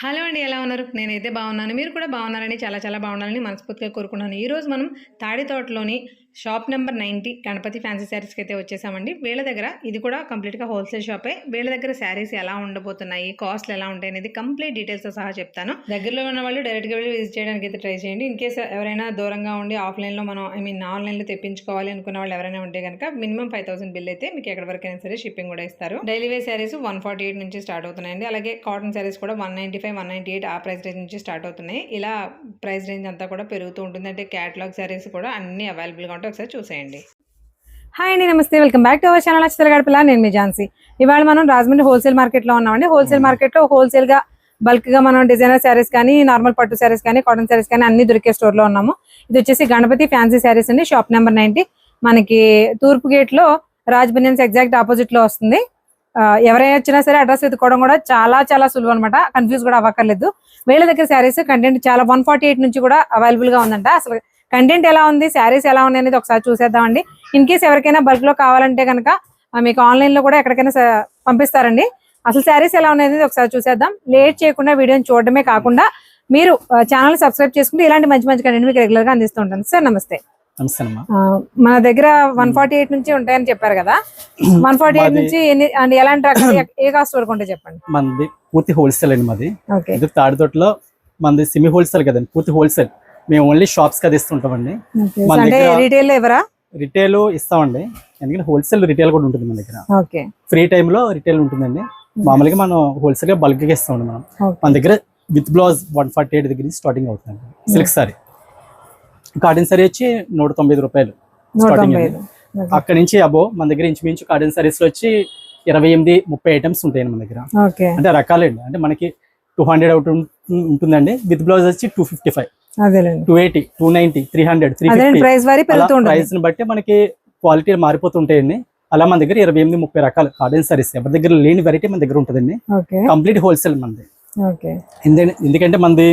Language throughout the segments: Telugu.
హలో అండి ఎలా ఉన్నారు? నేనైతే బాగున్నాను. మీరు కూడా బాగున్నారని చాలా చాలా బాగున్నారని మనస్ఫూర్తిగా కోరుకున్నాను ఈరోజు మనం తాడి తోటలోని shop number ninety Ganapathi fancy శారీస్కి అయితే వచ్చేసామండి. వీళ్ళ దగ్గర ఇది కూడా కంప్లీట్గా హోల్సేల్ షాపే. వీళ్ళ దగ్గర శారీస్ ఎలా ఉండబోతున్నాయి కాస్ట్లు ఎలా ఉంటాయి అనేది కంప్లీట్ డీటెయిల్స్తో సహా చెప్తాను. దగ్గరలో ఉన్న వాళ్ళు డైరెక్ట్గా వెళ్ళి విజిట్ చేయడానికి అయితే ట్రై చేయండి. ఇన్ కేస్ ఎవరైనా దూరంగా ఉండి ఆఫ్లైన్లో మనం ఐ మీన్ ఆన్లైన్లో తెప్పించుకోవాలి అనుకున్న వాళ్ళు ఎవరైనా ఉంటే కనుక మినిమం ఫైవ్ థౌసండ్ బిల్ అయితే మీకు ఎక్కడి వరకు అయినా సరే షిప్పింగ్ కూడా ఇస్తారు. Daily wear saris one forty eight నుంచి స్టార్ట్ అవుతున్నాయండి. అలాగే కాటన్ శారీస్ కూడా one ninety five one ninety eight ఆ ప్రైస్ రేంజ్ నుంచి స్టార్ట్ అవుతున్నాయి. ఇలా ప్రైస్ రేంజ్ అంతా కూడా పెరుగుతూ ఉంటుంది. అంటే క్యాటలాగ్ శారీస్ కూడా అన్ని అవైలబుల్గా ఉంటాయి ఒకసారి చూసేయండి. హాయ్ అండి నమస్తే. Welcome back to our channel అక్షతల పిల్ల నేను మీ ఝాన్సీ. ఇవాళ మనం రాజమండ్రి హోల్సేల్ మార్కెట్లో ఉన్నామండి. హోల్సేల్ మార్కెట్లో హోల్సేల్గా బల్క్గా మనం డిజైనర్ శారీస్ కానీ నార్మల్ పట్టు శారీస్ కానీ కాటన్ శారీస్ కానీ అన్ని దొరికే స్టోర్లో ఉన్నాము. ఇది వచ్చేసి గణపతి ఫ్యాన్సీ శారీస్ అండి. షాప్ నెంబర్ నైన్టీ మనకి తూర్పు గేట్లో రాజ్ బనియన్స్ ఎగ్జాక్ట్ ఆపోజిట్లో వస్తుంది. ఎవరైనా వచ్చినా సరే అడ్రస్ వెతుకోవడం కూడా చాలా చాలా సులువు అనమాట కన్ఫ్యూజ్ కూడా అవ్వక్కర్లేదు. వీళ్ళ దగ్గర శారీస్ కంటెంట్ చాలా వన్ ఫార్టీ ఎయిట్ నుంచి కూడా అవైలబుల్గా ఉందంట. అసలు కంటెంట్ ఎలా ఉంది శారీస్ ఎలా ఉన్నాయి అనేది ఒకసారి చూసేద్దామండి. ఇన్ కేస్ ఎవరికైనా బల్క్లో కావాలంటే కనుక మీకు ఆన్లైన్లో కూడా ఎక్కడికైనా పంపిస్తారండి. అసలు శారీస్ ఎలా ఉన్నాయి అనేది ఒకసారి చూసేద్దాం. లేట్ చేయకుండా వీడియోని చూడడమే కాకుండా మీరు ఛానల్ సబ్స్క్రైబ్ చేసుకుంటే ఇలాంటి మంచి మంచి కంటెంట్ మీకు రెగ్యులర్గా అందిస్తూ ఉంటాను సార్ నమస్తే. మన దగ్గర వన్ ఫార్టీ ఎయిట్ నుంచి ఉంటాయని చెప్పారు కదా. వన్ ఫార్టీ ఎయిట్ నుంచి అంటే ఎలాంటి రకాలు ఏ- కాస్ట్ వరకు ఉంటాయి చెప్పండి? మనది పూర్తి హోల్సేల్ అండి మాది. తాడితోటలో మనది సెమీ హోల్సేల్ కదండి పూర్తి హోల్సేల్ మేము ఓన్లీ షాప్స్ అది ఇస్తుంటామండి రీటైల్ ఎవరా? రిటైల్ ఇస్తామండి. ఎందుకంటే హోల్సేల్ రిటైల్ కూడా ఉంటుంది మన దగ్గర. ఫ్రీ టైంలో రిటైల్ ఉంటుందండి. మామూలుగా మనం హోల్సేల్గా బల్క్గా ఇస్తామండి మనం. మన దగ్గర with blouse one forty eight దగ్గర స్టార్టింగ్ అవుతుంది సిల్క్ సారీ కాటన్ సారీ వచ్చి నూట తొంభై రూపాయలు ఓకే. అక్కడ నుంచి అబో మన దగ్గర ఇంచుమించు కాటన్ సారీస్లో వచ్చి ఇరవై ఎనిమిది ముప్పై ఐటమ్స్ ఉంటాయండి మన దగ్గర. అంటే రకాలండి. అంటే మనకి టూ హండ్రెడ్ అవుట్ ఉంటుందండి విత్ బ్లౌజ్ వచ్చి two fifty five two eighty two ninety three hundred three price price బట్టి మనకి క్వాలిటీ మారిపోతుంటాయండి. అలా మన దగ్గర ఇరవై ఎనిమిది ముప్పై రకాలు కాటన్ సారీస్ ఎవరి దగ్గర లేని వెరైటీ మన దగ్గర ఉంటుందండి. కంప్లీట్ హోల్సేల్ మనది. ఎందుకంటే మనది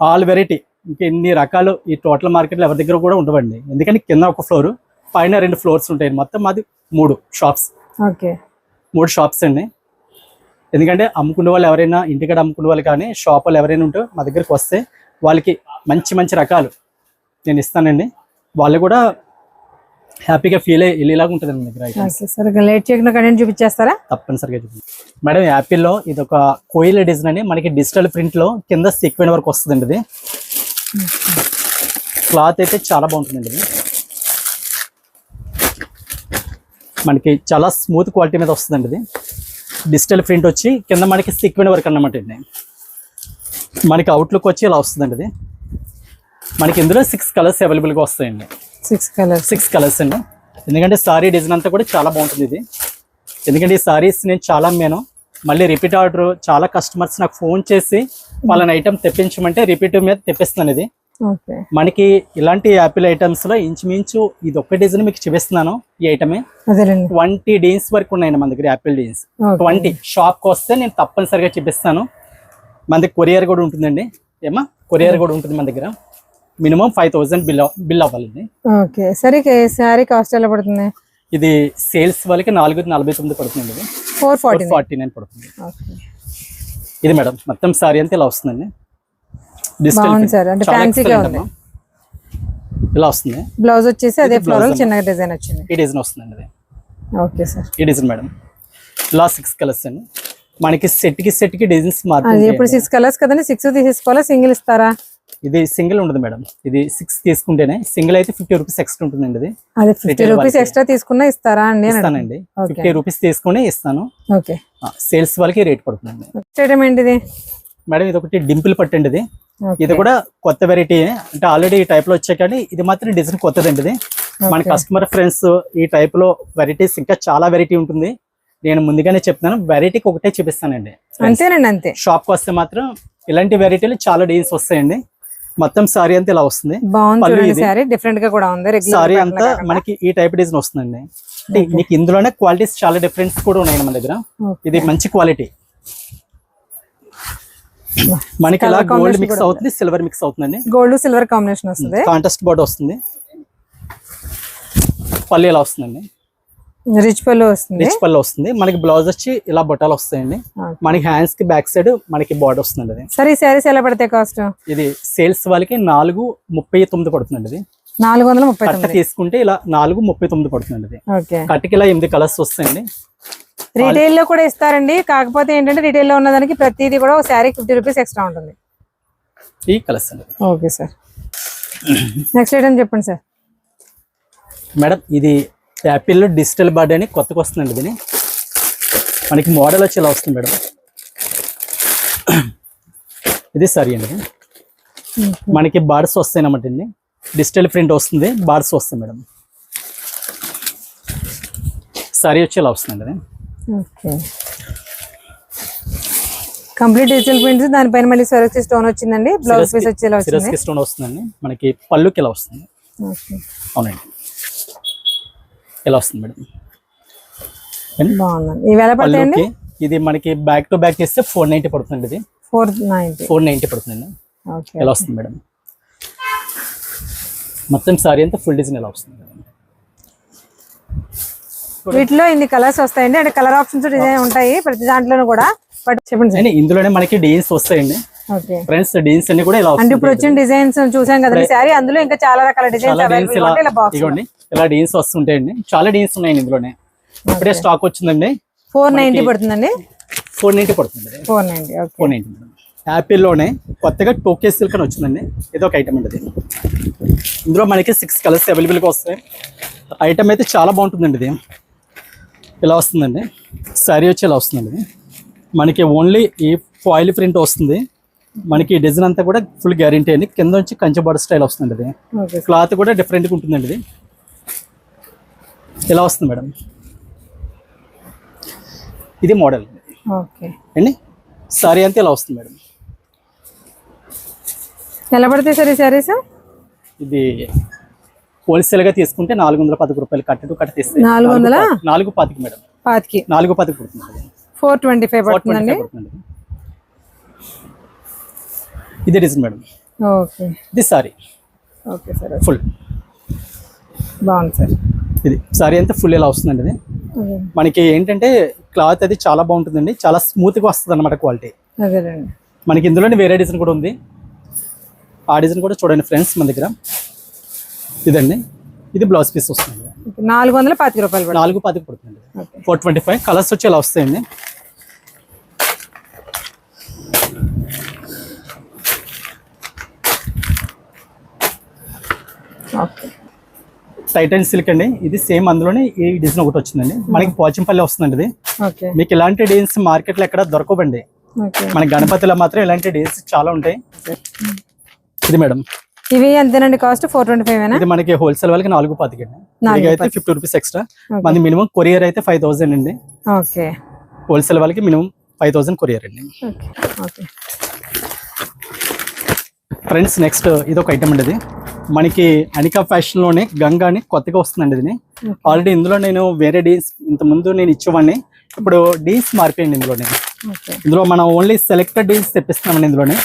ఆల్ వెరైటీ ఇంకా ఎన్ని రకాలు ఈ టోటల్ మార్కెట్లో ఎవరి దగ్గర కూడా ఉండవండి. ఎందుకంటే కింద ఒక ఫ్లోర్ పైన రెండు ఫ్లోర్స్ ఉంటాయి మొత్తం మాది మూడు షాప్స్ ఓకే. మూడు షాప్స్ అండి. ఎందుకంటే అమ్ముకునే వాళ్ళు ఎవరైనా ఇంటికాడ అమ్ముకునే వాళ్ళు కానీ షాప్ వాళ్ళు ఎవరైనా ఉంటే మా దగ్గరికి వస్తే వాళ్ళకి మంచి మంచి రకాలు నేను ఇస్తానండి. వాళ్ళు కూడా హ్యాపీగా ఫీల్ అయ్యి వెళ్ళేలాగా ఉంటుంది మీ దగ్గర లేట్ చేయకుండా కంటెంట్ చూపించేస్తారా? తప్పనిసరిగా చెప్పండి మేడం యాపిల్లో ఇది ఒక కోయిల్ డిజైన్ అని మనకి డిజిటల్ ప్రింట్లో కింద సీక్వెన్ వరకు వస్తుందండి ఇది. క్లాత్ అయితే చాలా బాగుంటుందండి ఇది. మనకి చాలా స్మూత్ క్వాలిటీ మీద వస్తుందండి ఇది. డిజిటల్ ప్రింట్ వచ్చి కింద మనకి సీక్వెన్ వరకు అన్నమాట అండి మనకి అవుట్లుక్ వచ్చి ఇలా వస్తుందండి ఇది. మనకి ఇందులో సిక్స్ కలర్స్ అవైలబుల్గా వస్తాయండి. సిక్స్ కలర్స్ సిక్స్ కలర్స్ అండి. ఎందుకంటే సారీ డిజైన్ అంతా కూడా చాలా బాగుంటుంది ఇది. ఎందుకంటే ఈ సారీస్ నేను చాలా అమ్మాను. మళ్ళీ రిపీట్ ఆర్డర్ చాలా కస్టమర్స్ నాకు ఫోన్ చేసి వాళ్ళని ఐటమ్ తెప్పించమంటే రిపీట్ మీద తెప్పిస్తున్నాను ఇది. మనకి ఇలాంటి యాపిల్ ఐటమ్స్లో ఇంచుమించు ఇది ఒక్క డిజైన్ మీకు చూపిస్తున్నాను ఈ ఐటమే ట్వంటీ డేస్ వరకు ఉన్నాయండి మన దగ్గర యాపిల్ డీన్స్ ట్వంటీ షాప్కి వస్తే నేను తప్పనిసరిగా చూపిస్తాను. మన దగ్గర కొరియర్ కూడా ఉంటుందండి. ఏమా? కొరియర్ కూడా ఉంటుంది మన దగ్గర. Minimum five thousand bill bill అవ్వాలండి. ఓకే. సరే శారీ కాస్ట్ ఎలా పడుతుంది? ఇది సేల్స్ వాళ్ళకి నాలుగు నలభై తొమ్మిది పడుతుంది ఫోర్ ఫార్టీ ఫార్టీ నైన్ పడుతుంది. ఇది మేడం మొత్తం సారీ అంతా ఇలా వస్తుందండి. సార్. ఇలా వస్తుంది. బ్లౌజ్ వచ్చేసి అదే ఫ్లోరల్ చిన్నగా డిజైన్ వచ్చింది. ఈ డిజైన్ వస్తుందండి ఓకే సార్. ఈ డిజైన్ మేడం. ఇలా సిక్స్ కలర్స్ అండి. మనకి సెట్కి సెట్కి డిజైన్స్ మారుతుంది ఇప్పుడు సిక్స్ కలర్స్ కదండి సిక్స్ తీసేసుకోవాలా సింగిల్ ఇస్తారా? ఇది సింగిల్ ఉండదు మేడం. ఇది సిక్స్ తీసుకుంటేనే సింగిల్ అయితే ఫిఫ్టీ రూపీస్ ఎక్స్ట్రా ఉంటుందండి ఇది. అది ఫిఫ్టీ రూపీస్. ఎక్స్ట్రా తీసుకున్నా ఇస్తారా అండి ఇస్తానండి. ఫిఫ్టీ రూపీస్ తీసుకుని ఇస్తాను. ఓకే సేల్స్ వాళ్ళకి రేట్ చేయడం ఏంటిది? మేడం ఇది ఒకటి డింపుల్ పట్టండి ఇది. ఇది కూడా కొత్త వెరైటీ అంటే ఆల్రెడీ ఈ టైప్లో వచ్చాయి కానీ ఇది మాత్రం డిజైన్ కొత్తదండి ఇది. మన. కస్టమర్ ఫ్రెండ్స్ ఈ టైప్లో వెరైటీస్ ఇంకా చాలా వెరైటీ ఉంటుంది. నేను ముందుగానే చెప్తున్నాను వెరైటీకి ఒకటే చూపిస్తానండి. అంతేనండి అంతే. షాప్కి వస్తే మాత్రం ఇలాంటి వెరైటీలు చాలా డీల్స్ వస్తాయండి. మొత్తం సారీ అంతా ఇలా వస్తుంది. బాగుంది. శారీ డిఫరెంట్గా కూడా ఉంది. సారీ అంతా మనకి ఈ టైప్ డిజైన్ వస్తుందండి. అంటే మీకు ఇందులోనే క్వాలిటీస్ చాలా డిఫరెన్స్ కూడా ఉన్నాయి మన దగ్గర. ఇది మంచి క్వాలిటీ మనకి ఇలా గోల్డ్ మిక్స్ అవుతుంది సిల్వర్ మిక్స్ అవుతుందండి. గోల్డ్ సిల్వర్ కాంబినేషన్ వస్తుంది. కాంటెస్ట్ బోర్డ్ వస్తుంది. పళ్ళు ఇలా వస్తుందండి. రిచ్ పళ్ళు వస్తుంది. రిచ్ పళ్ళు వస్తుంది. మనకి బ్లౌజ్ వచ్చి ఇలా బొట్టాలు వస్తాయండి. మనకి హ్యాండ్స్కి బ్యాక్ సైడ్ మనకి బార్డర్ వస్తుందండి అది. సరే ఈ శారీస్ ఎలా పడతాయి కాస్ట్ ఇది సేల్స్ వాళ్ళకి నాలుగు ముప్పై తొమ్మిది పడుతుందండి ఇది. నాలుగు వందల ముప్పై తొమ్మిది. తీసుకుంటే ఇలా నాలుగు ముప్పై తొమ్మిది పడుతుందండి ఇది. కట్టకి ఇలా ఎనిమిది కలర్స్ వస్తాయండి. రీటైల్లో కూడా ఇస్తారండి. కాకపోతే ఏంటంటే రీటైల్లో ఉన్నదానికి ప్రతిదీ కూడా ఒక శారీ ఫిఫ్టీ రూపీస్ ఎక్స్ట్రా ఉంటుంది. ఈ కలర్స్ అండి ఓకే సార్ నెక్స్ట్ ఐటమ్ చెప్పండి సార్ మేడం ఇది యాపిల్ డిజిటల్ బర్డ్ అని కొత్తగా వస్తుందండి దీని. మనకి మోడల్ వచ్చి ఇలా వస్తుంది మేడం. ఇది సరి అండి. మనకి బార్డ్స్ వస్తాయి అన్నమాట అండి. డిజిటల్ ప్రింట్ వస్తుంది బార్డ్స్ వస్తాయి మేడం. సరి వచ్చి ఇలా వస్తుందండి అది ఓకే. కంప్లీట్ డిజిటల్ ప్రింట్స్ దానిపైన మళ్ళీ సరస్కి స్టోన్ వచ్చిందండి బ్లౌజ్ పీస్ వచ్చి ఇలా సిరస్కి స్టోన్ వస్తుందండి. మనకి పళ్ళుకి ఇలా వస్తుంది. అవునండి. ఇలా వస్తుంది మేడం? బాగుందండి ఎలా ఇది మనకి బ్యాక్ టు బ్యాక్ చేస్తే ఫోర్ నైంటీ పడుతుంది ఇది. ఫోర్ నైన్టీ ఫోర్ నైంటీ పడుతుందండి ఓకే ఎలా వస్తుంది మేడం? మొత్తం సారీ అంతా ఫుల్ డిజైన్ ఎలా వస్తుంది వీటిలో ఇన్ని కలర్స్ వస్తాయండి. అంటే కలర్ ఆప్షన్స్ డిజైన్ ఉంటాయి ప్రతి దాంట్లోనూ కూడా. బట్ చెప్పండి సార్. ఇందులోనే మనకి డీన్స్ వస్తాయండి. ఫ్రెండ్స్ డీన్స్ అన్ని కూడా ఇలా అంటే ఇప్పుడు వచ్చిన డిజైన్స్ చూసాం కదండి శారీ అందులో ఇంకా చాలా రకాల డిజైన్స్ అవైలబుల్ ఇలా బాక్స్ ఇలా డీన్స్ వస్తుంటాయండి. చాలా డీన్స్ ఉన్నాయండి ఇందులోనే. ఇప్పుడే స్టాక్ వచ్చిందండి. ఫోర్ నైన్టీ పడుతుందండి? ఫోర్ నైంటీ పడుతుంది four ninety four ninety. Madam యాపిల్లోనే కొత్తగా టోకే సిల్క్ అని వచ్చిందండి. ఇది ఒక ఐటమ్ అండి ఇది ఇందులో మనకి సిక్స్ కలర్స్ అవైలబుల్గా వస్తాయి. ఐటమ్ అయితే చాలా బాగుంటుందండి ఇది. ఇలా వస్తుందండి. శారీ వచ్చి ఇలా వస్తుందండి. మనకి ఓన్లీ ఈ ఫాయిల్ ప్రింట్ వస్తుంది. మనకి డిజైన్ అంతా కూడా ఫుల్ గ్యారంటీ అండి. కింద నుంచి కంచె బర్డ్ స్టైల్ వస్తుంది ఇది. క్లాత్ కూడా డిఫరెంట్గా ఉంటుందండి ఇది. ఇలా వస్తుంది మేడం? ఇది మోడల్. ఓకే. అండి సారీ అంతా ఇలా వస్తుంది మేడం? ఎలా పడతాయి సార్ ఈ శారీస్ ఇది హోల్సేల్గా తీసుకుంటే నాలుగు వందల పదకొండు రూపాయలు కట్ట టు కట్ట తీస్తే నాలుగు వందల? నాలుగు పాతికి మేడం. పాతికి. నాలుగు పాతికి పడుతుంది ఫోర్ ట్వంటీ ఫైవ్ పడుతుందండి? ఇది డిజైన్ మేడం. ఓకే. ఇది సారీ. Okay sir full. బాగుంది సార్. ఇది. సారీ అంతా ఫుల్ ఇలా వస్తుందండి ఇది. మనకి ఏంటంటే క్లాత్ అది చాలా బాగుంటుందండి. చాలా స్మూత్గా వస్తుంది అనమాట క్వాలిటీ మనకి ఇందులోనే వేరే డిజైన్ కూడా ఉంది. ఆ డిజైన్ కూడా చూడండి ఫ్రెండ్స్ మన దగ్గర. ఇదండి. ఇది బ్లౌజ్ పీస్ వస్తుంది నాలుగు వందల పాతిక రూపాయలు నాలుగు పాతికి పడుతుంది ఫోర్ ట్వంటీ ఫైవ్ కలర్స్ వచ్చి ఇలా వస్తాయండి. ఓకే. టైటన్ సిల్క్ అండి. ఇది సేమ్ అందులోనే ఈ డిజైన్ ఒకటి వచ్చిందండి. మనకి పోచంపల్లి వస్తుందండి ఇది. మీకు ఇలాంటి డిజైన్స్ మార్కెట్లో ఎక్కడ దొరకవండి. మన గణపతిలో మాత్రం ఇలాంటి డిజైన్స్ చాలా ఉంటాయి. ఇది మేడం. ఇవి ఎంతేనండి కాస్ట్? ఫోర్ ట్వంటీ ఫైవ్ ఇది మనకి హోల్సేల్ వాళ్ళకి నాలుగు పాతికి అండి. నాలుగు అయితే ఫిఫ్టీ రూపీస్ ఎక్స్ట్రా. మనది మినిమం కొరియర్ అయితే ఫైవ్ థౌసండ్ అండి. ఓకే. హోల్సేల్ వాళ్ళకి మినిమం ఫైవ్ థౌసండ్ కొరియర్ అండి. ఫ్రెండ్స్ నెక్స్ట్ ఇది ఒక ఐటమ్ అండి మనకి అనికా ఫ్యాషన్లోనే గంగా అని కొత్తగా వస్తుందండి ఇది. ఆల్రెడీ ఇందులో నేను వేరే డీన్స్ ఇంతకుముందు నేను ఇచ్చేవాడిని. ఇప్పుడు డీన్స్ మారిపోయింది ఇందులోనే ఇందులో మనం ఓన్లీ సెలెక్టెడ్ డీన్స్ తెప్పిస్తున్నామండి ఇందులోనే.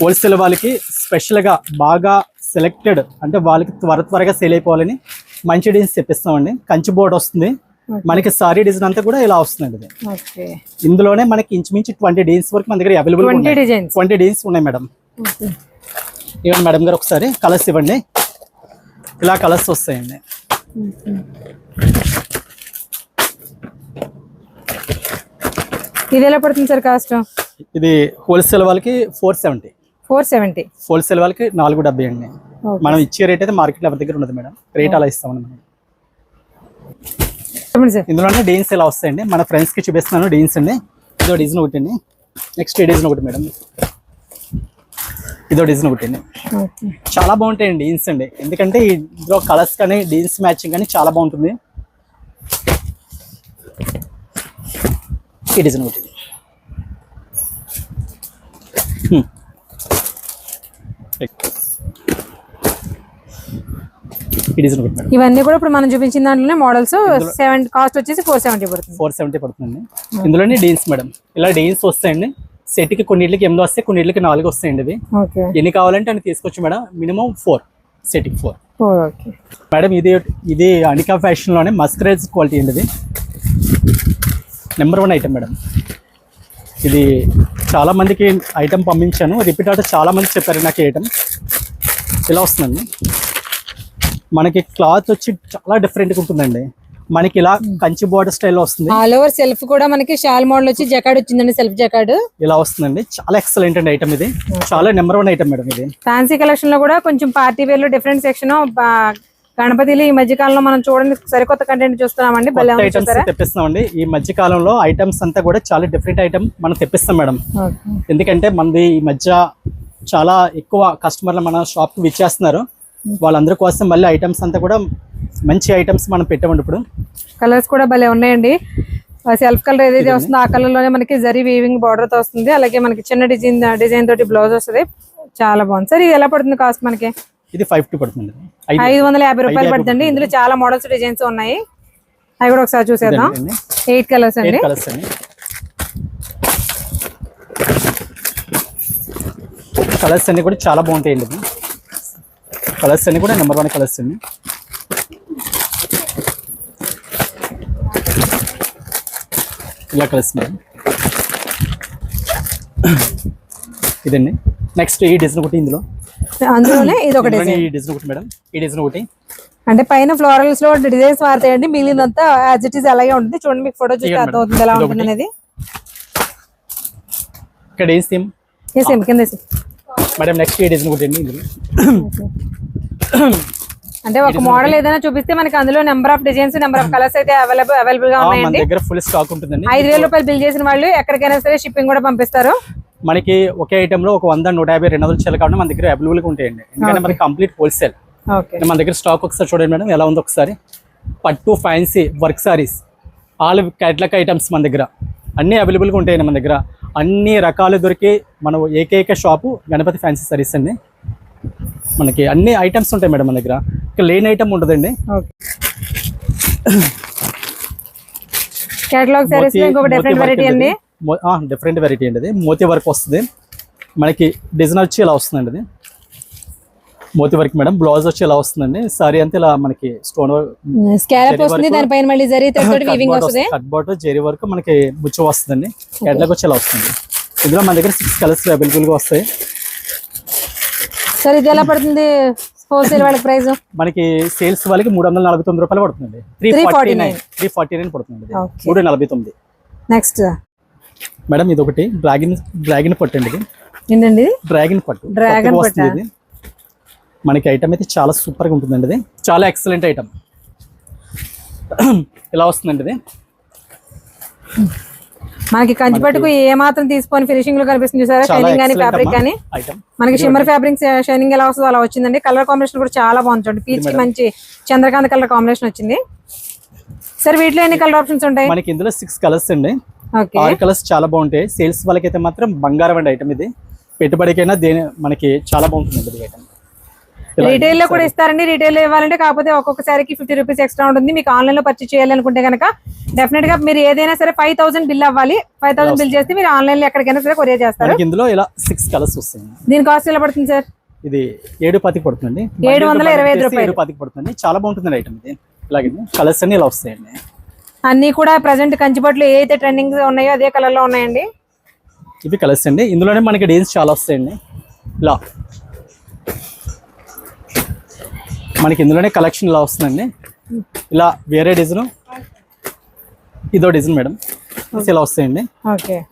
హోల్సేల్ వాళ్ళకి స్పెషల్గా బాగా సెలెక్టెడ్ అంటే వాళ్ళకి త్వర త్వరగా సేల్ అయిపోవాలని మంచి డీన్స్ తెప్పిస్తామండి కంచి బోర్డ్ వస్తుంది. మనకి సారీ డిజైన్ అంతా కూడా ఇలా వస్తుందండి ఇది. ఇందులోనే మనకి ఇంచుమించు ట్వంటీ డీన్స్ వరకు మన దగ్గర అవైలబుల్ ట్వంటీ డిజైన్స్ డీన్స్ ఉన్నాయి మేడం. ఇవ్వండి మేడం గారు ఒకసారి కలర్స్ ఇవ్వండి. ఇలా కలర్స్ వస్తాయండి. ఇది ఎలా పడుతుంది సార్ కాస్ట్? ఇది హోల్సేల్ వాళ్ళకి four seventy four seventy wholesale వాళ్ళకి నాలుగు డెబ్బై అండి. మనం ఇచ్చే రేట్ అయితే మార్కెట్లో ఎవరి దగ్గర ఉండదు మేడం. రేట్ అలా ఇస్తామండి మనం ఇందులోనే డీన్స్ ఇలా వస్తాయండి? మన ఫ్రెండ్స్కి చూపిస్తున్నాను డీన్స్ అండి. ఇదో డిజైన్ ఒకటి అండి. నెక్స్ట్ డిజైన్ ఒకటి మేడం. ఇదో డిజైన్ ఒకటి చాలా బాగుంటాయండి డీన్స్ అండి. ఎందుకంటే ఇందులో కలర్స్ కానీ డీన్స్ మ్యాచింగ్ కానీ చాలా బాగుంటుంది. ఈ డిజైన్ ఒకటి ఇవన్నీ కూడా ఇప్పుడు మనం చూపించిన దాంట్లోనే మోడల్స్ సెవెన్ కాస్ట్ వచ్చేసి ఫోర్ సెవెంటీ పడుతుంది. ఫోర్ సెవెంటీ పడుతుందండి. ఇందులోనే డీన్స్ మేడం ఇలా డీన్స్ వస్తాయండి. సెట్కి కొన్నిటికి ఎనిమిది వస్తాయి కొన్నిటికి నాలుగు వస్తాయండి ఇవి. ఓకే. ఎన్ని కావాలంటే అని తీసుకోవచ్చు మేడం. మినిమం ఫోర్ సెట్కి ఫోర్. ఓకే. మేడం ఇది ఇది అనికా ఫ్యాషన్లోనే మస్కరైజ్ క్వాలిటీ అండి ఇది. Number one item madam. ఇది చాలా మందికి ఐటమ్ పంపించాను. రిపీట్ ఆర్డర్ చాలా మంది చెప్పారు నాకు ఐటమ్ ఇలా వస్తుందండి. మనకి క్లాత్ వచ్చి చాలా డిఫరెంట్గా ఉంటుందండి. మనకి ఇలా కంచి బోర్డర్ స్టైల్లో వస్తుంది. ఆల్ ఓవర్ సెల్ఫ్ కూడా మనకి షాల్ మోడల్ వచ్చి జకాడ్ వచ్చిందండి సెల్ఫ్ జకాడ్. ఇలా వస్తుందండి. చాలా ఎక్సలెంట్ అండి ఐటమ్ ఇది. చాలా నెంబర్ వన్ ఐటమ్ మేడం ఇది. ఫ్యాన్సీ కలెక్షన్లో కూడా కొంచెం పార్టీ వేర్లో డిఫరెంట్ సెక్షన్ గణపతిలు ఈ మధ్య కాలంలో మనం చూడండి సరికొత్త కంటెంట్ చూస్తున్నామండి తెప్పిస్తామండి ఈ మధ్య కాలంలో ఐటమ్స్ అంతా కూడా చాలా డిఫరెంట్ ఐటమ్ మనం తెప్పిస్తాం మేడం. ఎందుకంటే మనది ఈ మధ్య చాలా ఎక్కువ కస్టమర్లు మన షాప్కి విచ్చేస్తున్నారు. వాళ్ళందరి కోసం మళ్ళీ ఐటమ్స్ అంతా కూడా మంచి ఐటమ్స్ మనం పెట్టామండి ఇప్పుడు. కలర్స్ కూడా భలే ఉన్నాయండి. సెల్ఫ్ కలర్ ఏదైతే వస్తుందో ఆ కలర్లోనే మనకి జరీ వీవింగ్ బార్డర్తో వస్తుంది. అలాగే మనకి చిన్న డిజైన్ డిజైన్ తోటి బ్లౌజ్ వస్తుంది. చాలా బాగుంది. సార్ ఇది ఎలా పడుతుంది కాస్ట్ మనకి? ఇది ఫైవ్ టూ పడుతుంది. ఐదు వందల యాభై రూపాయలు పడుతుంది ఇందులో చాలా మోడల్స్ డిజైన్స్ ఉన్నాయి. అవి కూడా ఒకసారి చూసేద్దాం. ఎయిట్ కలర్స్ అండి. కలర్స్ అన్ని కూడా చాలా బాగుంటాయండి. కలర్స్ అన్ని కూడా నెంబర్ వన్ కలర్స్ అండి. ఇలా మేడం ఇదండి. నెక్స్ట్ ఈ డిజైన్ ఒకటి ఇందులో. అందులోనే ఇది ఒక ఇందులోనే డిజైన్ ఈ డిజైన్ ఒకటి మేడం. ఈ డిజైన్ ఒకటి. అంటే పైన ఫ్లోరల్స్లో డిజైన్స్ మారుతాయండి మిగిలినంతా యాజ్ ఇట్ ఈస్ అలాగే ఉంటుంది. చూడండి మీకు ఫోటో చూస్తే అర్థమవుతుంది ఎలా ఉంటుంది అనేది ఇక్కడ ఏ సేమ్ వేసేయండి కింద వేసేయండి. మేడం నెక్స్ట్ ఈ డిజైన్ ఒకటి అండి ఇందులో. అంటే ఒక మోడల్ ఏదైనా చూపిస్తే మనకి అందులో number of designs number of colours అయితే అవైలబుల్ అవైలబుల్గా ఉన్నాయండి. దగ్గర ఫుల్ స్టాక్ ఉంటుందండి ఐదు వేల రూపాయలు బిల్ చేసిన వాళ్ళు ఎక్కడికైనా సరే షిప్పింగ్ కూడా పంపిస్తారు. మనకి ఒకే ఐటమ్లో ఒక వంద నూట యాభై రెండు వందల కావడం మన దగ్గర అవైలబుల్గా ఉంటాయండి. ఎందుకంటే మనకి కంప్లీట్ హోల్సేల్ ఓకే మన దగ్గర స్టాక్ ఒకసారి చూడండి మేడం ఎలా ఉందో ఒకసారి. పట్టు fancy work saris all catalogue items మన దగ్గర. అన్నీ అవైలబుల్గా ఉంటాయండి మన దగ్గర. అన్ని రకాలు దొరికే మన ఏకైక షాపు గణపతి ఫ్యాన్సీ సారీస్ అండి. మనకి అన్ని ఐటమ్స్ ఉంటాయి మేడం మన దగ్గర. ఇక లేని ఐటమ్ కేటలాగ్ సారీస్ ఇంకొక డిఫరెంట్ వెరైటీ అండి? డిఫరెంట్ వెరైటీ అండి ఇది మోతీ వర్క్ వస్తుంది. మనకి డిజైన్ వచ్చి ఇలా వస్తుందండి ఇది మోతీ వర్క్ మేడం బ్లౌజ్ వచ్చి ఇలా వస్తుందండి. సారీ అంతా ఇలా మనకి స్టోన్ కట్ బాట్ జెరీ వర్క్ మనకి ముచ్చు వస్తుందండి. ఎడ్లకు వచ్చి ఇలా వస్తుంది. ఇందులో మన దగ్గర సిక్స్ కలర్స్ అవైలబుల్గా వస్తాయి. సార్ ఇది ఎలా పడుతుంది? హోల్సేల్ వాళ్ళకి ప్రైస్ మనకి సేల్స్ వాళ్ళకి మూడు వందల నలభై తొమ్మిది రూపాయలు పడుతుంది three forty nine three forty nine పడుతుంది. మూడు నలభై తొమ్మిది. నెక్స్ట్ మేడం ఇది ఒకటి డ్రాగన్ డ్రాగన్ పట్టు అండి ఇది. ఏంటండి? డ్రాగన్ పట్టు. వస్తుంది పట్టా? ఇది. మనకి ఐటమ్ అయితే చాలా సూపర్గా ఉంటుందండి ఇది. చాలా ఎక్సలెంట్ ఐటమ్ ఇలా వస్తుందండి ఇది? మనకి కంచిపట్టుకు ఏ మాత్రం తీసుకొని ఫినిషింగ్లో కనిపిస్తుంది చూసారా? షైనింగ్ కానీ ఫ్యాబ్రిక్ కానీ. మనకి షిమ్మర్ ఫ్యాబ్రిక్ షైనింగ్ ఎలా వస్తుందో అలా వచ్చిందండి. కలర్ కాంబినేషన్ కూడా చాలా బాగుంది చూడండి. పీచ్కి మంచి చంద్రకాంత్ కలర్ కాంబినేషన్ వచ్చింది. సార్ వీటిలో ఎన్ని కలర్ ఆప్షన్స్ ఉంటాయి? మనకి ఇందులో సిక్స్ కలర్స్ అండి. ఆరు కలర్స్ చాలా బాగుంటాయి. సేల్స్ వాళ్ళకైతే మాత్రం బంగారం అండి ఐటమ్ ఇది. పెట్టుబడికైనా దేని మనకి చాలా బాగుంటుంది ఐటమ్ రీటైల్లో కూడా ఇస్తారండి. రీటైల్లో ఇవ్వాలంటే కాకపోతే ఒక్కొక్క సారికి ఫిఫ్టీ రూపీస్ ఎక్స్ట్రా ఉంటుంది. మీకు ఆన్లైన్లో పర్చేస్ చేయాలనుకుంటే కనుక డెఫినెట్గా మీరు ఏదైనా సరే ఫైవ్ థౌసండ్ బిల్ అవ్వాలి. ఫైవ్ థౌసండ్ బిల్ చేస్తే మీరు ఆన్లైన్లో ఎక్కడికైనా సరే కొరియర్ చేస్తారు. ఇందులో ఇలా సిక్స్ కలర్స్ వస్తాయి. దీని కాస్ట్ ఎలా పడుతుంది సార్? ఇది ఏడు పాతికి పడుతుంది ఏడు వందల ఇరవై ఐదు రూపాయలు. ఏడు పాతికి పడుతుంది. చాలా బాగుంటుంది ఐటమ్ ఇది. ఇలాగే కలర్స్ అన్ని ఇలా వస్తాయండి. అన్ని కూడా ప్రజెంట్ కంచిపట్లు ఏ అయితే ట్రెండింగ్ ఉన్నాయో అదే కలర్లో ఉన్నాయండి. ఇవి కలర్స్ అండి. ఇందులోనే మనకి డిజైన్స్ చాలా వస్తాయండి. ఇలా. మనకి ఇందులోనే కలెక్షన్ ఇలా వస్తుందండి. ఇలా వేరే డిజైన్ ఇదో డిజైన్ మేడం. ఇలా వస్తాయండి.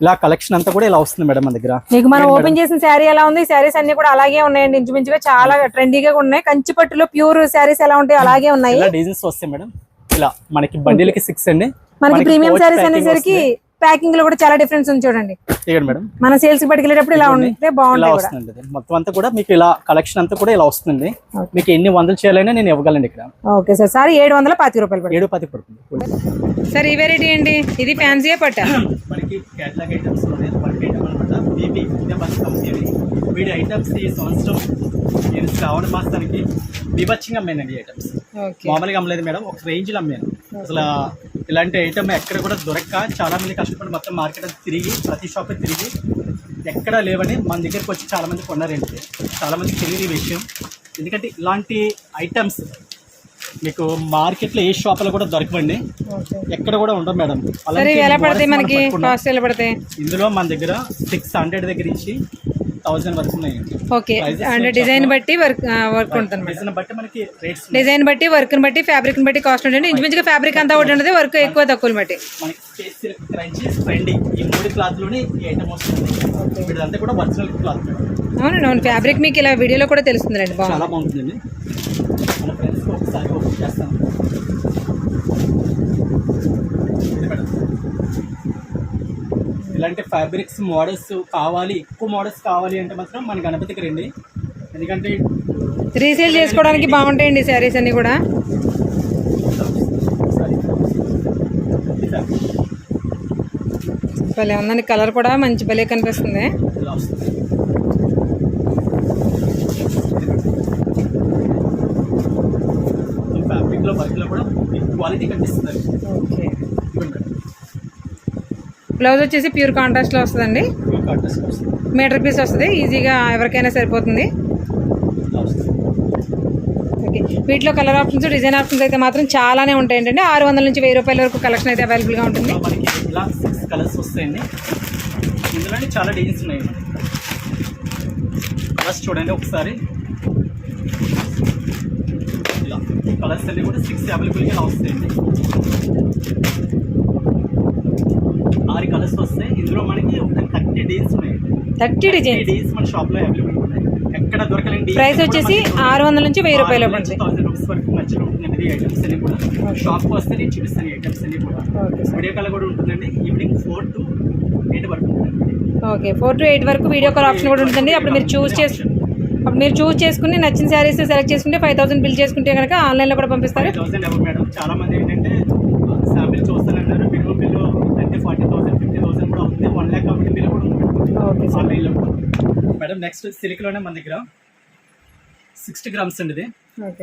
ఇలా కలెక్షన్ అంతా కూడా ఇలా వస్తుంది మేడం మన దగ్గర. మీకు మనం ఓపెన్ చేసిన శారీ ఎలా ఉంది? శారీస్ అన్ని కూడా అలాగే ఉన్నాయండి. ఇంచుమించుగా చాలా ట్రెండీగా ఉన్నాయి. కంచి పట్టులో ప్యూర్ శారీస్ ఎలా ఉంటాయి అలాగే ఉన్నాయి. ఇలా డిజైన్స్ వస్తాయి మేడం. ఇలా మనకి బండిలకి సిక్స్ అండి. మనకి ప్రీమియం శారీస్ అనేసరికి. ప్యాకింగ్లో కూడా చాలా డిఫరెన్స్ ఉంది చూడండి. మన సేల్స్కి పట్టుకెళ్ళేటప్పుడు ఇలా ఉంటే ఇది. మొత్తం అంతా కూడా మీకు ఇలా కలెక్షన్ అంతా కూడా ఇలా వస్తుంది మీకు ఎన్ని వందలు చేయాలైనా నేను ఇవ్వగలను ఇక్కడ. ఓకే సార్ సారీ ఏడు వందల పాతి రూపాయలు పడుతుంది. ఏడు పది పడుతుంది. సార్ ఈ వెరైటీ ఏంటి? ఇది ఫ్యాన్సీ పట్ట. మనకి క్యాటలాగ్ ఐటమ్స్ వీడి ఐటమ్స్ ఈ సంవత్సరం నేను శ్రావణ మాసానికి బీభత్సంగా అమ్మానండి ఐటమ్స్ ఓకే. మామూలుగా అమ్మలేదు మేడం. ఒక రేంజ్లో అమ్మాను. అసలు ఇలాంటి ఐటమ్ ఎక్కడ కూడా దొరక్క. చాలా మంది కష్టపడి మొత్తం మార్కెట్ తిరిగి ప్రతి షాప్ తిరిగి ఎక్కడ లేవని మన దగ్గరికి వచ్చి చాలా మంది కొన్నారండి. చాలా మందికి తెలియదు ఈ విషయం. ఎందుకంటే ఇలాంటి ఐటమ్స్ మీకు మార్కెట్లో ఏ షాపులో కూడా దొరకవండి. ఎక్కడ కూడా ఉండవు మేడం. మనం మనకి? ఇందులో మన దగ్గర సిక్స్ హండ్రెడ్ దగ్గర నుంచి థౌసండ్ వరకు ఉన్నాయండి ఓకే అంటే డిజైన్. బట్టి వర్క్ వర్క్ ఉంటుంది డిజైన్ బట్టి మనకి రేట్స్ డిజైన్ బట్టి వర్క్ బట్టి ఫ్యాబ్రిక్ బట్టి కాస్ట్ ఉంటుంది. ఇంచుమించుగా ఫ్యాబ్రిక్ అంతా ఒకటి ఉంటుంది వర్క్ ఎక్కువ తక్కువ బట్టి. మనకి స్పేస్ సిల్క్ క్రంచీ ట్రెండింగ్ ఈ మూడు క్లాత్లోనే ఈ ఐటమ్ వస్తుంది. ఇప్పుడు ఇదంతా కూడా ఒరిజినల్ క్లాత్ మేడం అవునండి అవును. ఫ్యాబ్రిక్ మీకు ఇలా వీడియోలో కూడా తెలుస్తుందండి బాగుంది. చాలా బాగుంటుందండి మన ఫ్రెండ్స్ ఒకసారి ఓపెన్ చేస్తాను ఇది మేడం. ఇలాంటి ఫ్యాబ్రిక్స్ మోడల్స్ కావాలి ఎక్కువ మోడల్స్ కావాలి అంటే మాత్రం మన గణపతికి రండి. ఎందుకంటే రీసేల్ చేసుకోవడానికి బాగుంటాయండి శారీస్ అన్ని కూడా. భలే ఉందండి కలర్ కూడా మంచి భలే కనిపిస్తుంది ఇలా వస్తుంది ఈ ఫ్యాబ్రిక్లో వర్క్లో కూడా క్వాలిటీ కనిపిస్తుంది ఓకే ఇవ్వండి మేడం బ్లౌజ్ వచ్చేసి ప్యూర్ కాంట్రాస్ట్లో వస్తుందండి. మీటర్ పీస్ వస్తుంది. ఈజీగా ఎవరికైనా సరిపోతుంది. ఓకే. వీటిలో కలర్ ఆప్షన్స్ డిజైన్ ఆప్షన్స్ అయితే మాత్రం చాలానే ఉంటాయి ఏంటంటే ఆరు వందల నుంచి వెయ్యి రూపాయల వరకు కలెక్షన్ అయితే అవైలబుల్గా ఉంటుంది. ఇలా సిక్స్ కలర్స్ వస్తాయండి. ఇందులోనే చాలా డిజైన్స్ ఉన్నాయి కలర్స్ చూడండి ఒకసారి. ఇలా. కలర్స్ అన్ని కూడా సిక్స్ అవైలబుల్గా వస్తాయండి ఆరు కలర్స్ వస్తాయి ఇందులో మనకి ఒక థర్టీ డేస్ ఉన్నాయి థర్టీ డిజైన్ డేస్ మన షాప్లో అవైలబుల్ ఉన్నాయి. ఎక్కడ దొరకలేండి ప్రైస్ వచ్చేసి ఆరు వందల నుంచి వెయ్యి రూపాయలు పడుతుంది థౌసండ్ రూపీస్ వరకు మధ్యలో ఉంటుందండి ఈ ఐటమ్స్ అన్ని కూడా. షాప్కి వస్తే నేను చూపిస్తాను ఐటమ్స్ అన్ని కూడా. Okay sir. వీడియో కాల్ కూడా ఉంటుందండి. ఈవినింగ్ ఫోర్ టు ఎయిట్ వరకు ఓకే ఫోర్ టు ఎయిట్ వరకు వీడియో కాల్ ఆప్షన్ కూడా ఉంటుంది అప్పుడు మీరు చూస్ చేసి అప్పుడు మీరు చూస్ చేసుకుని నచ్చిన శారీస్ సెలెక్ట్ చేసుకుంటే ఫైవ్ థౌసండ్ బిల్ చేసుకుంటే కనుక ఆన్లైన్లో కూడా పంపిస్తారు. థౌసండ్ మేడం చాలా మంది ఏంటంటే sample చూస్తానంటారు. Minimum bill thirty forty thousand fifty thousand కూడా అవుతుంది వన్ ల్యాక్ కాబట్టి బిల్ కూడా ఆన్లైన్లో మేడం నెక్స్ట్ సిల్క్లోనే మన దగ్గర సిక్స్టీ గ్రామ్స్ అండి ఇది.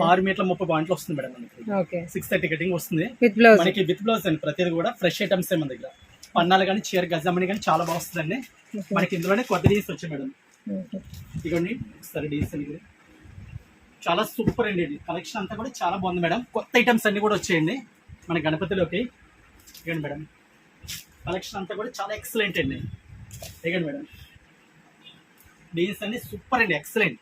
ఆరు మీటర్ల ముప్పై పాయింట్లు వస్తుంది మేడం మనకి ఓకే. సిక్స్ థర్టీ కటింగ్ వస్తుంది. మనకి విత్ బ్లౌజ్ అండి ప్రతిది కూడా ఫ్రెష్ ఐటమ్స్ మన దగ్గర. పన్నాలు కానీ చీర గజామణి కానీ చాలా బాగా వస్తుందండి. మనకి ఇందులోనే కొత్త డీస్ వచ్చాయి మేడం. ఇదిగోండి సరే డీస్ అండి. చాలా సూపర్ అండి ఇది. కలెక్షన్ అంతా కూడా చాలా బాగుంది మేడం. కొత్త ఐటమ్స్ అన్ని కూడా వచ్చాయండి మన గణపతిలోకి. ఇవ్వండి మేడం. కలెక్షన్ అంతా కూడా చాలా ఎక్సలెంట్ అండి. ఇవ్వండి మేడం డీస్ అన్ని సూపర్ అండి ఎక్సలెంట్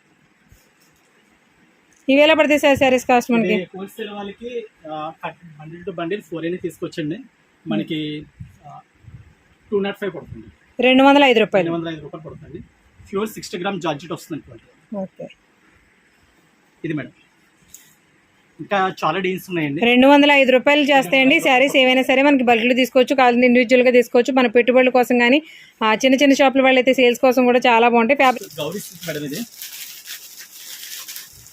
ఇవి ఎలా పడతాయి సార్ శారీస్ కాస్ట్ మనకి. హోల్సేల్ వాళ్ళకి బండిల్ టు బండిల్ ఫోర్ అయినా తీసుకొచ్చండి. మనకి టూ నాట్ ఫైవ్ పడుతుంది. రెండు వందల ఐదు రూపాయలు. రెండు వందల ఐదు రూపాయలు పడుతుంది. ప్యూర్ సిక్స్టీ గ్రామ్ జార్జెట్ వస్తుంది ఓకే. ఇది మేడం ఇంకా చాలా డీల్స్ ఉన్నాయండి. రెండు వందల ఐదు రూపాయలు చేస్తాయండి. శారీస్ ఏవైనా సరే మనకి బల్క్లో తీసుకోవచ్చు కావాలంటే ఇండివిజువల్గా తీసుకోవచ్చు. మన పెట్టుబడుల కోసం కానీ ఆ, చిన్న చిన్న షాపుల వాళ్ళు అయితే సేల్స్ కోసం కూడా చాలా బాగుంటాయి. ఫ్యాబ్రిక్ గౌరీ సిల్క్ మేడం ఇది.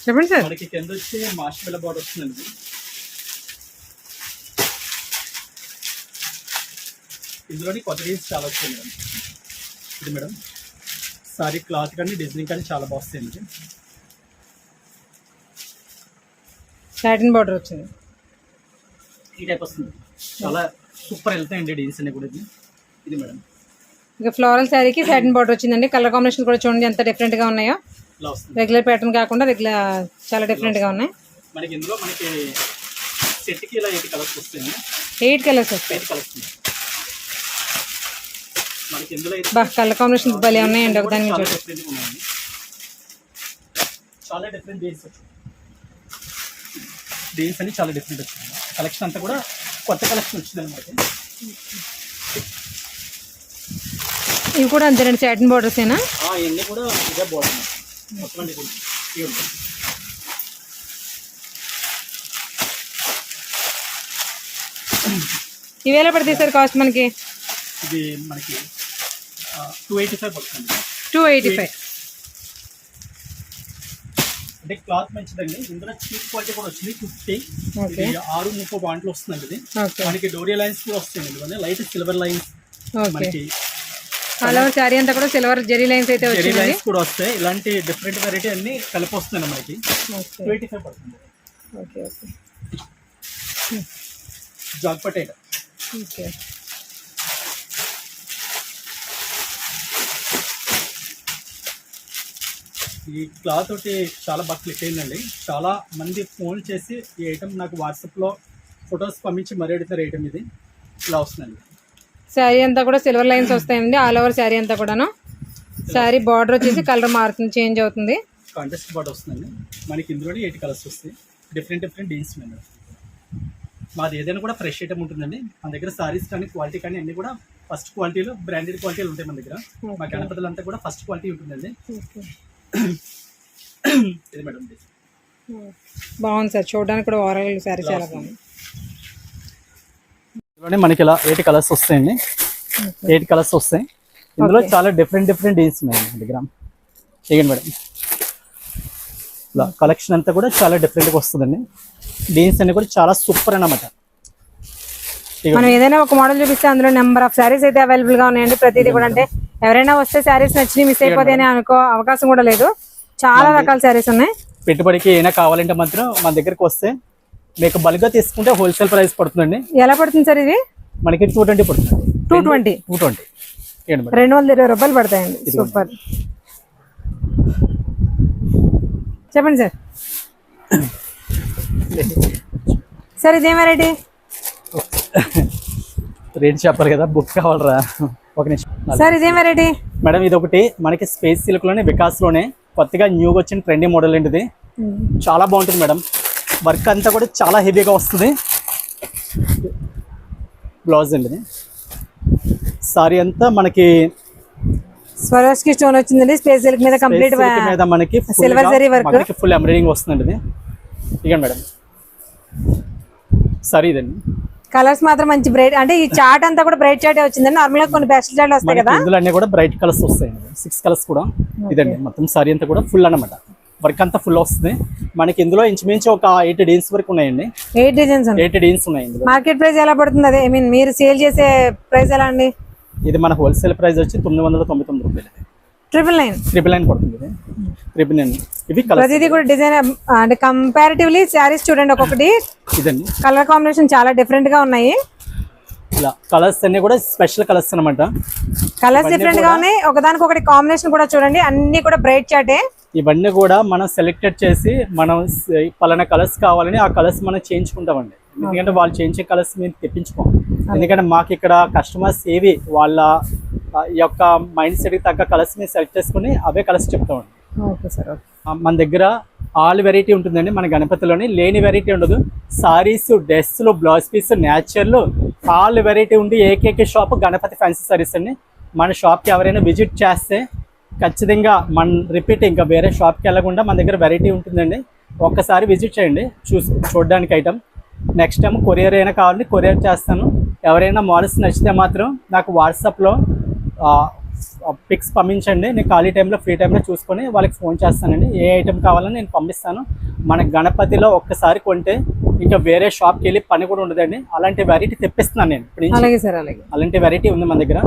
చెప్పండి సార్. మనకి కింద వచ్చి మాష్ బిల్ల బార్డర్ వస్తుందండి ఇది. ఇందులోని కొత్త డీల్స్ చాలా వచ్చాయి మేడం. ఇది మేడం సారీ క్లాత్ కానీ డిజైనింగ్ కానీ చాలా బాగుస్తాయండి ఇది. సాటిన్ బార్డర్ వచ్చింది. ఈ టైప్ వస్తుంది. చాలా సూపర్ వెళ్తాయండి డీల్స్ అన్ని కూడా ఇది. మేడం. ఇక ఫ్లోరల్ శారీకి సాటిన్ బార్డర్ వచ్చిందండి. కలర్ కాంబినేషన్ కూడా చూడండి ఎంత డిఫరెంట్గా ఉన్నాయో. ఇలా వస్తుంది. రెగ్యులర్ ప్యాటర్న్ కాకుండా రెగ్యులర్ చాలా డిఫరెంట్గా ఉన్నాయి. మనకి ఇందులో మనకి సెట్కి ఇలా ఎయిట్ కలర్స్ వస్తాయండి. ఎయిట్ కలర్స్ వస్తాయి. ఎయిట్ కలర్స్ ఉన్నాయి మనకి ఇందులో అయితే బా కలర్ కాంబినేషన్ భలే ఉన్నాయండి ఒకదాని చాలా డిఫరెంట్ డీల్స్ వచ్చాయి. డీల్స్ అని చాలా డిఫరెంట్ వచ్చింది కలెక్షన్ అంతా కూడా కొత్త కలెక్షన్ వచ్చింది అనమాట ఇవి కూడా అంతేనండి సాటిన్ బార్డర్సేనా ఇవన్నీ కూడా ఇదే బోర్డర్ మొత్తం అన్ని కూడా ఇవి ఉంటాయి. ఇవి ఎలా పడతాయి సార్ కాస్ట్ మనకి? ఇది మనకి టూ ఎయిటీ ఫైవ్ పడుతుంది. టూ ఎయిటీ ఫైవ్ అంటే క్లాత్ మంచిదండి. ఇందులో చీప్ క్వాలిటీ కూడా వచ్చింది. ఫిఫ్టీ. ఇది ఆరు ముప్పై బాంట్లు వస్తుందండి ఇది. మనకి డోరియా లైన్స్ కూడా వస్తాయండి. ఇందులోనే లైట్ సిల్వర్ లైన్స్ మనకి శారీ అంతా కూడా సిల్వర్ జెరీ లైన్స్ అయితే లైన్స్ కూడా వస్తాయి. ఇలాంటి డిఫరెంట్ వెరైటీ అన్ని కలిపి వస్తున్నాయి మనకి. ఓకే. ఫైవ్ పడుతుంది. Okay okay. జాగ్ పటేట. ఓకే. ఈ క్లాత్ ఒకటి చాలా బాగా క్లిక్ అయిందండి. చాలా మంది ఫోన్ చేసి ఈ ఐటమ్ నాకు వాట్సాప్లో ఫొటోస్ పంపించి మరీ అడుగుతారు ఐటమ్ ఇది. ఇలా వస్తుందండి. శారీ అంతా కూడా సిల్వర్ లైన్స్ వస్తాయండి ఆల్ ఓవర్ శారీ అంతా కూడాను. శారీ బార్డర్ వచ్చేసి కలర్ మారుతుంది చేంజ్ అవుతుంది. కాంటెస్ట్ బాట్ వస్తుందండి. మనకి ఇందులో ఎయిట్ కలర్స్ వస్తాయి. డిఫరెంట్ డిఫరెంట్ డీన్స్ మేడం మాది ఏదైనా కూడా ఫ్రెష్ ఐటమ్ ఉంటుందండి. మన దగ్గర సారీస్ కానీ క్వాలిటీ కానీ అన్ని కూడా ఫస్ట్ క్వాలిటీలో బ్రాండెడ్ క్వాలిటీలు ఉంటాయి మన దగ్గర. మా గణపతులంతా కూడా ఫస్ట్ క్వాలిటీ ఉంటుందండి. ఇది మేడం ఇది. బాగుంది సార్. చూడడానికి కూడా ఓవరాల్ శారీ చాలా బాగుంది మనకి ఇలా ఎయిట్ కలర్స్ వస్తాయండి. ఎయిట్ కలర్స్ వస్తాయి. ఇందులో చాలా డిఫరెంట్ డిఫరెంట్ డీన్స్ ఉన్నాయి మన దగ్గర చేయండి మేడం. ఇలా కలెక్షన్ అంతా కూడా చాలా డిఫరెంట్గా వస్తుందండి. డీన్స్ అన్ని కూడా చాలా సూపర్ అన్నమాట. మనం ఏదైనా ఒక మోడల్ చూపిస్తే అందులో నెంబర్ ఆఫ్ శారీస్ అయితే అవైలబుల్గా ఉన్నాయండి. ప్రతిదీ కూడా అంటే ఎవరైనా వస్తే శారీస్ నచ్చి మిస్ అయిపోతే అని అనుకో అవకాశం కూడా లేదు. చాలా రకాల శారీస్ ఉన్నాయి. పెట్టుబడికి ఏమైనా కావాలంటే మాత్రం మన దగ్గరికి వస్తే మీకు బల్క్గా తీసుకుంటే హోల్సేల్ ప్రైస్ పడుతుందండి. ఎలా పడుతుంది సార్ ఇది? మనకి టూ ట్వంటీ పడుతుంది. టూ ట్వంటీ టూ ట్వంటీ రెండు వందల ఇరవై రూపాయలు పడతాయండి. సూపర్. చెప్పండి సార్. సార్ ఇదేం వెరైటీ రేట్ చెప్పాలి కదా బుక్ కావాలరా? ఒక నిమిషం. సార్ ఇదేం వెరైటీ మేడం ఇది ఒకటి మనకి స్పేస్ సిల్క్లోనే వికాస్లోనే కొత్తగా న్యూగా వచ్చిన ట్రెండీ మోడల్ ఇది చాలా బాగుంటుంది మేడం. వర్క్ అంతా కూడా చాలా హెవీగా వస్తుంది. బ్లౌజ్ అండి. సారీ అంతా మనకి స్వరోస్కి స్టోన్ వచ్చిందండి స్పేస్ సిల్క్ మీద కంప్లీట్ మీద మనకి zari work. మనకి ఫుల్ ఎంబ్రాయిడింగ్ వస్తుందండి. ఇది ఇక మేడం. సరే ఇదండి. కలర్స్ మాత్రం మంచి బ్రైట్ అంటే ఈ చాట్ అంతా కూడా బ్రైట్ చాట్ వచ్చిందండి. నార్మల్గా కొన్ని బెస్ట్ చాట్ వస్తాయి కదా. ఇందులో అన్ని కూడా బ్రైట్ కలర్స్ వస్తాయండి సిక్స్ కలర్స్ కూడా ఇదండి. మొత్తం సారీ అంతా కూడా ఫుల్ అన్నమాట. వర్క్ అంతా ఫుల్ వస్తుంది. మనకి ఇందులో ఇంచుమించు ఒక ఎయిట్ డీన్స్ వరకు ఉన్నాయండి. ఎయిట్ డిజైన్స్ ఎయిట్ డీన్స్ ఉన్నాయి మార్కెట్ ప్రైస్ ఎలా పడుతుంది అదే? ఐ మీన్ మీరు సేల్ చేసే ప్రైస్ ఎలా అండి? ఇది మన హోల్సేల్ ప్రైస్ వచ్చి తొమ్మిది వందల తొంభై తొమ్మిది రూపాయలు. ట్రిపుల్ నైన్ ట్రిపుల్ నైన్ పడుతుంది ఇది. ట్రిపుల్ నైన్ ఇవి కలర్స్ ప్రతిదీ కూడా డిజైన్ అంటే కంపారిటివ్లీ శారీస్ చూడండి ఒక్కొక్కటి ఇదండి. కలర్ కాంబినేషన్ చాలా డిఫరెంట్గా ఉన్నాయి. ఇలా కలర్స్ అన్ని కూడా స్పెషల్ కలర్స్ అన్నమాట. కలర్స్ డిఫరెంట్గా ఉన్నాయి. ఒకదానికి ఒకటి కాంబినేషన్ కూడా చూడండి. అన్ని కూడా బ్రైట్ చాటే ఇవన్నీ కూడా మనం సెలెక్టెడ్ చేసి మనం పలానా కలర్స్ కావాలని ఆ కలర్స్ మనం చేయించుకుంటామండి. ఎందుకంటే వాళ్ళు చేయించే కలర్స్ మేము తెప్పించుకోం. ఎందుకంటే మాకు ఇక్కడ కస్టమర్స్ ఏవి వాళ్ళ యొక్క మైండ్ సెట్కి తగ్గ కలర్స్ మేము సెలెక్ట్ చేసుకుని అవే కలర్స్ చెప్తామండి ఓకే సార్ మన దగ్గర ఆల్ వెరైటీ ఉంటుందండి మన గణపతిలోని. లేని వెరైటీ ఉండదు. సారీస్ డ్రెస్సులు blouse piece natural all variety ఉండి ఏకైక షాప్ గణపతి ఫ్యాన్సీ సారీస్ అండి. మన షాప్కి ఎవరైనా విజిట్ చేస్తే ఖచ్చితంగా మన రిపీట్ ఇంకా వేరే షాప్కి వెళ్ళకుండా మన దగ్గర వెరైటీ ఉంటుందండి. ఒక్కసారి విజిట్ చేయండి. చూసి చూడడానికి ఐటమ్ నెక్స్ట్ టైం కొరియర్ అయినా కావాలంటే కొరియర్ చేస్తాను. ఎవరైనా మోడల్స్ నచ్చితే మాత్రం నాకు వాట్సాప్లో పిక్స్ పంపించండి. నేను ఖాళీ టైంలో ఫ్రీ టైంలో చూసుకొని వాళ్ళకి ఫోన్ చేస్తానండి. ఏ ఐటెం కావాలని నేను పంపిస్తాను. మన గణపతిలో ఒక్కసారి కొంటే ఇంకా వేరే షాప్కి వెళ్ళి పని కూడా ఉండదండి. అలాంటి వెరైటీ తెప్పిస్తున్నాను నేను. అలాగే సార్ అలాగే. అలాంటి వెరైటీ ఉంది మన దగ్గర.